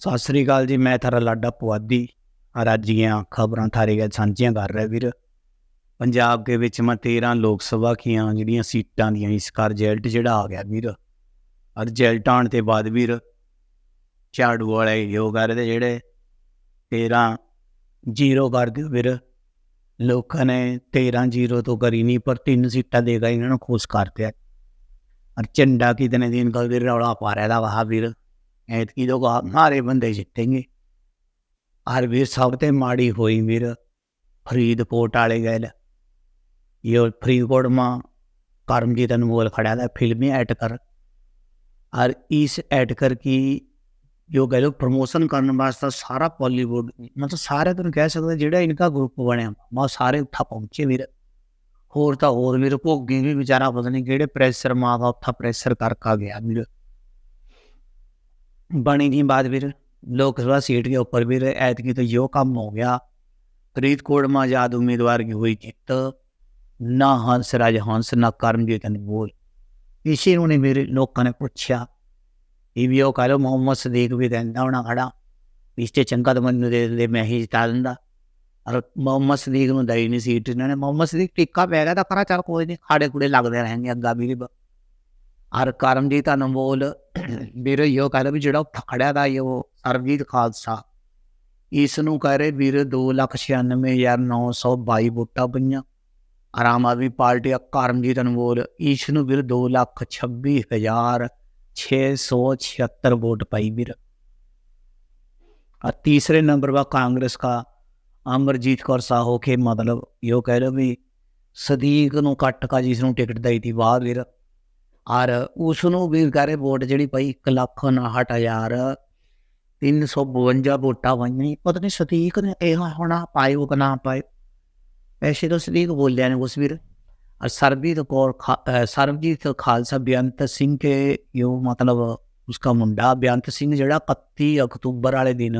ਸਤਿ ਸ੍ਰੀ ਅਕਾਲ ਜੀ, ਮੈਂ ਥਾਰਾ ਲਾਡਾ ਪੁਆਧੀ। ਰਾਜੀਆਂ ਖਬਰਾਂ ਥਾਰੇ ਗੱਲ ਸਾਂਝੀਆਂ ਕਰ ਰਿਹਾ ਵੀਰ। ਪੰਜਾਬ ਦੇ ਵਿੱਚ ਮੈਂ 13 ਲੋਕ ਸਭਾ ਕੀਆਂ ਜਿਹੜੀਆਂ ਸੀਟਾਂ ਦੀਆਂ ਇਸ ਕਰ ਰਿਜ਼ਲਟ ਜਿਹੜਾ ਆ ਗਿਆ ਵੀਰ। ਔਰ ਰਿਜ਼ਲਟ ਆਉਣ ਤੇ ਬਾਅਦ ਵੀਰ ਝਾੜੂ ਵਾਲੇ ਯੋਗਾਰ ਦੇ ਜਿਹੜੇ 13 ਜ਼ੀਰੋ ਕਰ ਦਿਓ ਵੀਰ। ਲੋਕਾਂ ਨੇ 13 ਜ਼ੀਰੋ ਤੋਂ ਕਰੀ ਨਹੀਂ, ਪਰ ਤਿੰਨ ਸੀਟਾਂ ਦੇ ਦੇਗਾ ਇਹਨਾਂ ਨੂੰ ਖੁਸ਼ ਕਰ ਦਿਆ ਔਰ ਝੰਡਾ ਕਿਤਨੇ ਦਿਨ ਕਾ ਵੀਰ ਰੌਲਾ ਪਾ ਰਿਹਾ ਦਾ ਵਾਹ ਵੀਰ। ਐਤਕੀ ਲੋਕ ਹਮਾਰੇ ਬੰਦੇ ਜਿੱਤेंगे ਹਰ ਵੀਰ ਸਭ ਤੇ ਮਾੜੀ ਹੋਈ ਵੀਰ ਫਰੀਦਕੋਟ ਵਾਲੇ ਗਏ ਇਹ ਫਰੀਦਕੋਟ ਮਾਂ करमजीत अनमोल खड़ा था फिल्मी एडकर और इस एडकर की जो कह लो प्रमोशन करने वास्ते सारा बॉलीवुड मतलब सारे तुम कह सकते जेड़ा इनका ग्रुप बनया मैं सारे उत्था पहुंचे वीर होर तो होर वीर भोगी भी बेचारा पता नहीं कि प्रेसर माँ का उत्था प्रेसर करके गया वीर बनी थी बात फिर लोकसभा सीट के ऊपर भी ऐतकी तो यो काम हो गया फरीदकोट में आजाद उम्मीदवार की हुई जीत ना हंस राज हंस ना करमजीत बोल इसी उन्हें मेरे लोगों ने पूछा ये भी वो कह लो मोहम्मद सदीक भी कहता होना खड़ा इससे चंगा तो मैं दे दे मैं ही जिता दिंदा और मोहम्मद सदीक ਨੂੰ ਦਈ ਨਹੀਂ ਸੀਟ ਇਹਨਾਂ ਨੇ ਮੁਹੰਮਦ ਸਦੀਕ ਟਿੱਕਾ ਪੈ ਗਿਆ ਤਾਂ ਕਰਾ ਚੱਲ ਕੋਈ ਨਹੀਂ ਖਾੜੇ ਕੁੜੇ ਲੱਗਦੇ ਰਹਿਣਗੇ ਅੱਗਾ ਵੀ ਔਰ ਕਰਮਜੀਤ ਅਨਮੋਲ ਵੀਰ ਇਹੋ ਕਹਿ ਲਓ ਵੀ ਜਿਹੜਾ ਫੜਿਆ ਦਾ ਇਹ ਸਰਬਜੀਤ ਖਾਲਸਾ ਇਸ ਨੂੰ ਕਹਿ ਰਹੇ ਵੀਰ 296922 ਵੋਟਾਂ ਪਈਆਂ ਆਰਾਮ ਆਦਮੀ ਪਾਰਟੀ ਆ ਕਰਮਜੀਤ ਅਨਮੋਲ ਇਸ ਨੂੰ ਵੀਰ 226676 ਵੋਟ ਪਾਈ ਵੀਰ और तीसरे नंबर पर कांग्रेस का अमरजीत कौर साहो के मतलब यो कह लो भी ਸਦੀਕ ਨੂੰ ਕੱਟ ਕਾ ਜਿਸ ਨੂੰ ਟਿਕਟ ਦਈ ਤੀ ਬਾਹਰ ਵੀਰ ਔਰ ਉਸ ਨੂੰ ਵੀ ਵਿਚਾਰੇ ਵੋਟ ਜਿਹੜੀ ਪਈ 1 ਲੱਖ 99000 352 ਵੋਟਾਂ ਵਾਈਆਂ ਪਤਾ ਨਹੀਂ ਸਤੀਕ ਨੇ ਇਹ ਹੋਣਾ ਪਾਏ ਉਹ ਨਾ ਪਾਏ ਐਸੇ ਸਤੀਕ ਬੋਲਿਆ ਨੇ ਉਸ ਵੀਰ। ਔਰ ਸਰਬਜੀਤ ਕੌਰ ਸਰਬਜੀਤ ਖਾਲਸਾ ਬਿਆੰਤ ਸਿੰਘ ਕੇ ਯੋ ਮਤਲਬ ਉਸਕਾ ਮੁੰਡਾ ਬਿਆੰਤ ਸਿੰਘ ਜਿਹੜਾ 31 ਅਕਤੂਬਰ ਵਾਲੇ ਦਿਨ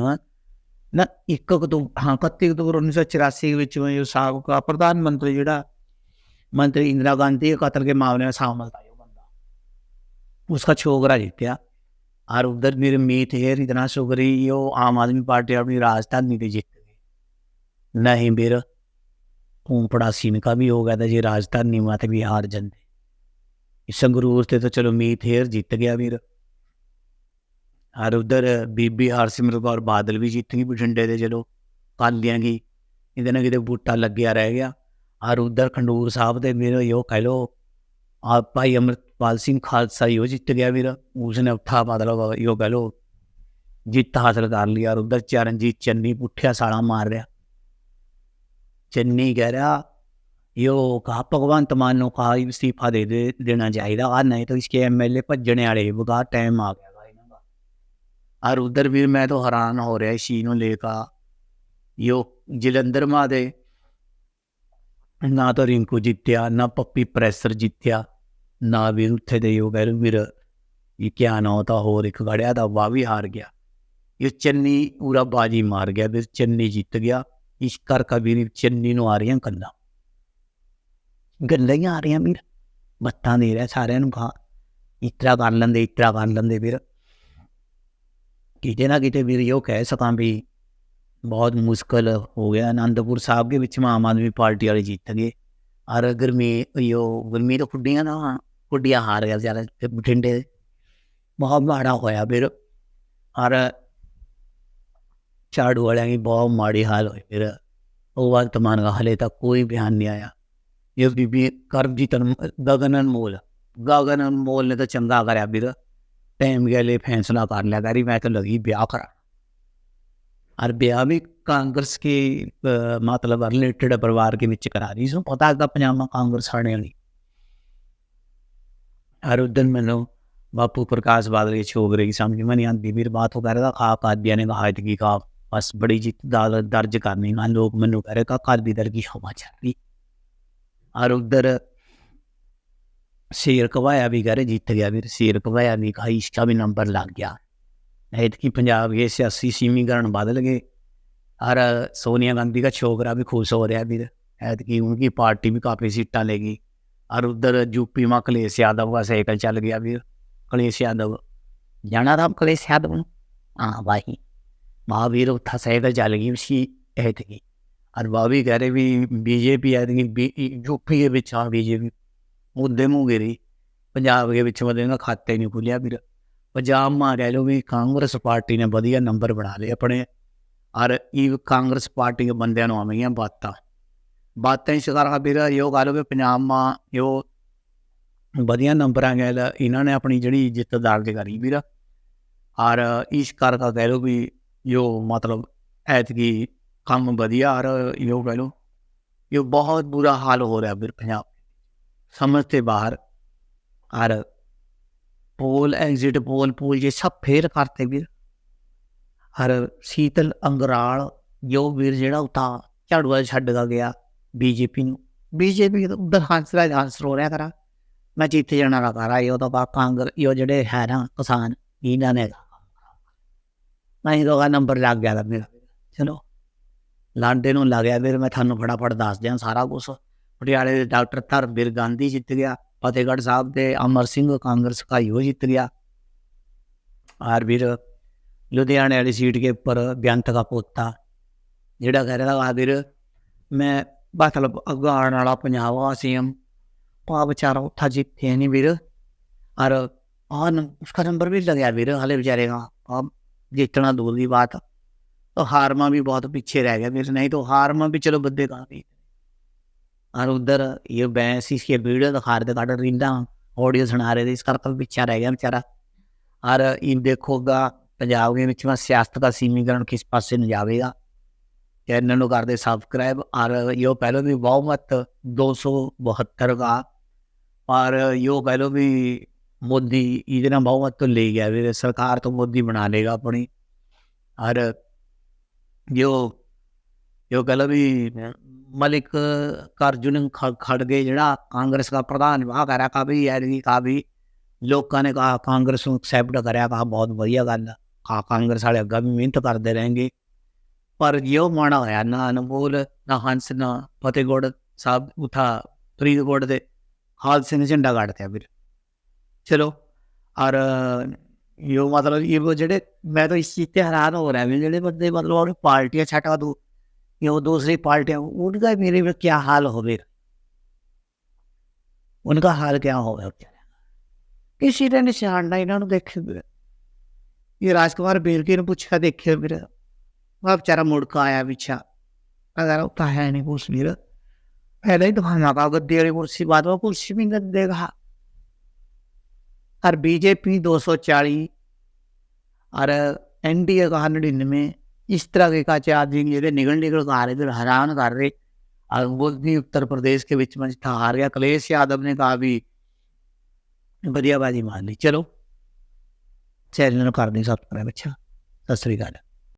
ਨਾ 1 ਅਕਤੂਬਰ ਹਾਂ 31 ਅਕਤੂਬਰ 1984 ਵਿੱਚ ਉਹ ਸਾਬਕਾ ਪ੍ਰਧਾਨ ਮੰਤਰੀ ਜਿਹੜਾ ਮੰਤਰੀ ਇੰਦਰਾ ਗਾਂਧੀ ਦੇ ਕਤਲ ਦੇ ਮਾਮਲੇ ਵਿੱਚ ਸ਼ਾਮਲ ਸੀ उसका छोकरा जीत्या और उधर मेरे मीत हेर इतना शुक्री यो आम आदमी पार्टी अपनी राजधानी पे जीत गई नहीं मेर ऊपड़ा सीन का भी हो गया था जी राजधानी में तो भी हार जाते संगरूर से तो चलो मीत हेर जीत गया वीर और उधर बीबी हरसिमरत कौर बादल भी जीत गई बठिंडे ਦੇ ਚਲੋ ਕਾਲੀਆਂ ਕੀ ਇਹਦੇ ਨਾਲ ਕਿਤੇ ਬੂਟਾ ਲੱਗਿਆ ਰਹਿ ਗਿਆ ਔਰ ਉਧਰ ਖੰਡੂਰ ਸਾਹਿਬ ਦੇ ਵੀਰ ਯੋ ਕਹਿ ਲੋ ਆ ਭਾਈ ਪਾਲ ਸਿੰਘ ਖਾਲਸਾ ਯੋ ਜਿੱਤ ਗਿਆ ਵੀਰ ਉਸਨੇ ਉੱਠਾ ਮਤਲਬ ਯੋ ਕਹਿ ਲੋ ਜਿੱਤ ਹਾਸਲ ਕਰ ਲਈ ਔਰ ਉਧਰ ਚਰਨਜੀਤ ਚੰਨੀ ਪੁੱਠਿਆ ਸਾਲਾ ਮਾਰ ਰਿਹਾ। ਚੰਨੀ ਕਹਿ ਰਿਹਾ, ਯੋ ਕਹਾ ਭਗਵੰਤ ਮਾਨ ਨੂੰ ਕਹਾ ਇਸਤੀਫਾ ਦੇ ਦੇ, ਦੇਣਾ ਚਾਹੀਦਾ। ਆ ਨਹੀਂ ਤਾਂ ਇਸਕੇ ਐਮਐਲਏ ਭੱਜਣੇ ਵਾਲੇ ਬਗਾ ਟਾਈਮ ਆ ਗਿਆ ਗਾ ਇਹਨਾਂ ਦਾ। ਔਰ ਉਧਰ ਵੀ ਮੈਂ ਤਾਂ ਹੈਰਾਨ ਹੋ ਰਿਹਾ ਇਸ ਚੀਜ਼ ਨੂੰ ਲੈ ਕੇ। ਯੋ ਜਲੰਧਰ ਮਾ ਦੇ, ਨਾ ਤਾਂ ਰਿੰਕੂ ਜਿੱਤਿਆ, ਨਾ ਪੱਪੀ ਪ੍ਰੈਸਰ ਜਿੱਤਿਆ। ਨਾ ਵੀ ਉੱਥੇ ਦੇ ਯੋ ਗੈਰ ਵੀਰ, ਇਹ ਕਿਆ ਨਾ ਹੋਤਾ ਹੋਰ ਇੱਕ ਗੜਿਆ ਦਾ ਵਾ ਵੀ ਹਾਰ ਗਿਆ। ਇਹ ਚੰਨੀ ਪੂਰਾ ਬਾਜੀ ਮਾਰ ਗਿਆ ਤੇ ਚੰਨੀ ਜਿੱਤ ਗਿਆ। ਇਸ ਕਰ ਵੀਰ ਚੰਨੀ ਨੂੰ ਆ ਰਹੀਆਂ ਕੰਨਾਂ। ਗੱਲਾਂ ਆ ਰਹੀਆਂ ਵੀਰ। ਮੱਤਾਂ ਦੇ ਰਿਹਾ ਸਾਰਿਆਂ ਨੂੰ ਖਾ। ਇਤਰਾ ਕਰ ਲੈਂਦੇ, ਇਤਰਾ ਕਰ ਲੈਂਦੇ ਵੀਰ। ਕਿਤੇ ਨਾ ਕਿਤੇ ਵੀਰ ਇਹ ਕਹਿ ਸਕਾਂ ਵੀ ਬਹੁਤ ਮੁਸ਼ਕਲ ਹੋ ਗਿਆ। ਅਨੰਦਪੁਰ ਸਾਹਿਬ ਦੇ ਵਿੱਚ ਆਮ ਆਦਮੀ ਪਾਰਟੀ ਵਾਲੇ ਜਿੱਤ ਗਏ। ਔਰ ਗਰਮੀ ਯੋ ਗੁਰਮੀ ਤੋਂ ਖੁੱਡੀਆਂ ਦਾ ਖੁੱਡੀਆਂ ਹਾਰ ਗਿਆ ਯਾਰ ਬਠਿੰਡੇ ਬਹੁਤ ਮਾੜਾ ਹੋਇਆ ਫਿਰ ਔਰ ਚਾੜ ਵਾਲਿਆਂ ਦੀ ਬਹੁਤ ਮਾੜੀ ਹਾਲ ਹੋਈ ਫਿਰ ਉਹ ਵਾਰ ਤਮਾਨ ਦਾ ਹਲੇ ਤੱਕ ਕੋਈ ਬਿਆਨ ਨਹੀਂ ਆਇਆ ਇਹ ਬੀਬੀ ਕਰਮਜੀਤ ਗਗਨਨ ਮੋਲ ਗਗਨਨ ਮੋਲ ਨੇ ਤਾਂ ਚੰਗਾ ਕਰਿਆ ਵੀਰ ਟਾਈਮ ਗਏ ਲਈ ਫੈਸਲਾ ਕਰ ਲਿਆ ਕਰੀ ਮੈਂ ਤਾਂ ਲੱਗੀ ਵਿਆਹ ਕਰਾ और ब्याह भी कांग्रेस के मतलब रिलेटेड परिवार के बीच करा रही सो पता है पंजाब में कांग्रेस आने वाली हर उस दिन मैंने बापू प्रकाश बादल छोक रही समझ में नहीं आती मेरी बात हो कह रहा था खाप आदमी ने कहा की का बस बड़ी जीत दर्ज करनी मैं लोग मैनू कह रहे का अकाली दल की हवा चल रही और उधर शेर कवाया भी कह रहे जीत गया फिर शेर कवाया भी कहा इसका भी नंबर लग गया ऐतकी पंजाब के सियासी सीमीकरण बदल गए और सोनिया गांधी का छोकरा भी खुश हो रहा है फिर ऐतकी उनकी पार्टी भी काफ़ी सीटें लेगी और उधर यूपी में कलेश यादव का साइकिल चल गया फिर कलेश यादव जाना था कलेश यादव ने हाँ भाई महावीर था साइकिल चल गई उसकी ऐतकी और भाभी कह रहे भी बीजेपी ऐतकी यूपी के बिच हाँ बीजेपी मुद्दे मुँह गिरी पंजाब के बिच मतलब खाते नहीं खुलिया फिर ਪੰਜਾਬ માં ਕਹਿ ਲੋ ਵੀ ਕਾਂਗਰਸ ਪਾਰਟੀ ਨੇ ਵਧੀਆ ਨੰਬਰ ਬਣਾ ਲਏ ਆਪਣੇ। ਔਰ ਇਹ ਕਾਂਗਰਸ ਪਾਰਟੀ ਦੇ ਬੰਦਿਆਂ ਨੂੰ ਆਵੀਆਂ ਬਾਤਾਂ। ਬਾਤਾਂ ਸ਼ਿਕਾਰਾ ਬੇਰਾ ਯੋ ਕਹਿ ਲੋ ਵੀ ਪੰਜਾਬ ਮਾਂ ਯੋ ਵਧੀਆ ਨੰਬਰਾਂ ਗੈਲ ਇਹਨਾਂ ਨੇ ਆਪਣੀ ਜਿਹੜੀ ਜਿੱਤ ਦਰਜ ਕਰੀ ਵੀਰਾ। ਔਰ ਇਸ ਕਰ ਦਾ ਕਹਿ ਲੋ ਵੀ ਯੋ ਮਤਲਬ ਐਤਕੀ ਕੰਮ ਵਧੀਆ, ਔਰ ਯੋ ਕਹਿ ਲੋ ਯੋ ਬਹੁਤ ਬੁਰਾ ਹਾਲ ਹੋ ਰਿਹਾ ਵੀਰ ਪੰਜਾਬ ਸਮਝ ਤੇ ਬਾਹਰ। ਔਰ पोल एग्जिट पोल पोल ये सब फेर करते ਵੀਰ ਹਰ ਸੀਤਲ ਅੰਗਰਾਲ ਜੋ ਵੀਰ ਜਿਹੜਾ ਉਤਾ ਝਾੜੂਆ ਛੱਡ ਕੇ ਗਿਆ ਬੀਜੇਪੀ ਨੂੰ ਬੀਜੇਪੀ ਉਧਰ ਹੰਸਰਾ ਹੰਸ ਰੋ ਰਿਹਾ ਕਰਾ ਮੈਂ ਜਿੱਥੇ ਜਾਣਾ ਦਾ ਕਰਾ ਇਹ ਤਾਂ ਬਾ ਕਾਂਗਰ ਇਹ ਜਿਹੜੇ ਹੈ ਨਾ ਕਿਸਾਨ ਇਹਨਾਂ ਨੇ ਨਹੀਂ ਤਾਂ ਨੰਬਰ ਲੱਗ ਗਿਆ ਮੇਰਾ ਚਲੋ ਲਾਂਡੇ ਨੂੰ ਲੱਗਿਆ ਵੀਰ ਮੈਂ ਤੁਹਾਨੂੰ ਫਟਾਫਟ ਦੱਸ ਦਿਆਂ ਸਾਰਾ ਕੁਝ ਪਟਿਆਲੇ ਦੇ ਡਾਕਟਰ ਧਰਮਵੀਰ ਗਾਂਧੀ ਜਿੱਤ ਗਿਆ ਫਤਿਹਗੜ੍ਹ ਸਾਹਿਬ ਦੇ ਅਮਰ ਸਿੰਘ ਕਾਂਗਰਸ का यो जीत गया और फिर लुधियाने वाली सीट के ऊपर बेअंत का पोता ਜਿਹੜਾ ਕਹਿ ਰਿਹਾ ਆ ਵੀਰ ਮੈਂ ਮਤਲਬ ਅਗਾਣ ਵਾਲਾ ਪੰਜਾਬ ਆ ਸੀਐਮ ਪਾ ਵਿਚਾਰਾ ਉੱਥਾ ਜਿੱਤੇ ਨਹੀਂ ਵੀਰ और और उसका नंबर भी लग गया वीर हाले बेचारे का अब जीतना दूर की बात तो हार में भी बहुत पीछे रह गया वीर नहीं तो हार में भी चलो बदे काफी और उधर ये भैंस इसके वीडियो दिखा रहे थे काट रीला ऑडियो सुना रहे थे इस करके पीछा रह गया बेचारा और इन देखोगा पंजाब के ਵਿੱਚ ਸਿਆਸਤ ਦਾ ਸੀਮੀਕਰਨ ਕਿਸ ਪਾਸੇ ਨੂੰ ਜਾਵੇਗਾ ਚੈਨਲ ਨੂੰ ਕਰਦੇ ਸਬਸਕ੍ਰਾਈਬ और यो कह लो भी बहुमत 272 का और यो कह लो भी मोदी इतना बहुमत तो ले गया भी सरकार तो मोदी बना लेगा अपनी और यो यो कह लो भी ਮਲਿਕ ਅਰਜੁਨ ਖੜਗੇ ਜਿਹੜਾ ਕਾਂਗਰਸ ਦਾ ਪ੍ਰਧਾਨ ਵਾਹ ਕਰਿਆ ਕਾ ਵੀ ਐਰੀ ਕਾ ਵੀ ਲੋਕਾਂ ਨੇ ਕਹਾ ਕਾਂਗਰਸ ਨੂੰ ਐਕਸੈਪਟ ਕਰਿਆ ਕਾ ਬਹੁਤ ਵਧੀਆ ਗੱਲ ਆ ਕਾਂਗਰਸ ਵਾਲੇ ਅੱਗਾ ਵੀ ਮਿਹਨਤ ਕਰਦੇ ਰਹਿਣਗੇ ਪਰ ਜਿਉ ਮਾਣਾ ਹੋਇਆ ਨਾ ਅਨਮੋਲ ਨਾ ਹੰਸ ਨਾ ਫਤਿਹਗੜ੍ਹ ਸਾਹਿਬ ਉਠਾ ਫਰੀਦਕੋਟ ਦੇ ਹਾਦਸੇ ਨੇ ਝੰਡਾ ਕੱਢਤਿਆ ਵੀਰ ਚਲੋ ਔਰ ਇਹ ਮਤਲਬ ਇਹ ਜਿਹੜੇ ਮੈਂ ਤਾਂ ਇਸ ਚੀਜ਼ ਤੇ ਹੈਰਾਨ ਹੋ ਰਿਹਾ ਵੀ ਜਿਹੜੇ ਬੰਦੇ ਮਤਲਬ ਉਹ ਪਾਰਟੀਆਂ ਛੱਟਾ ਦੋ ये वो दूसरी पार्टियां उनका मेरे में क्या हाल होगा उनका हाल क्या होगा किसी ने निशान ना इन्होंने देखे ये राजकुमार बेरके ने पूछा देखे फिर वह बेचारा मुड़का आया पीछा अगर उतना है नहीं कुछ मेरा पहले ही तो खाना का गद्दी वाली कुर्सी बात वो कुर्सी भी नहीं देगा और बीजेपी दो सौ चालीस और एनडीए का निन्यानवे इस तरह के चार्जिंग ਜਿਹੜੇ ਨਿਕਲ ਨਿਕਲ ਕੇ ਆ ਰਹੇ ਤੇ ਹੈਰਾਨ ਕਰ ਰਹੇ और वो भी उत्तर प्रदेश के बीच में था हार गया अखिलेश यादव ने कहा भी बढ़िया बाजी मान ली चलो चैनल कर दी सब्सक्राइब अच्छा सत श्रीकाल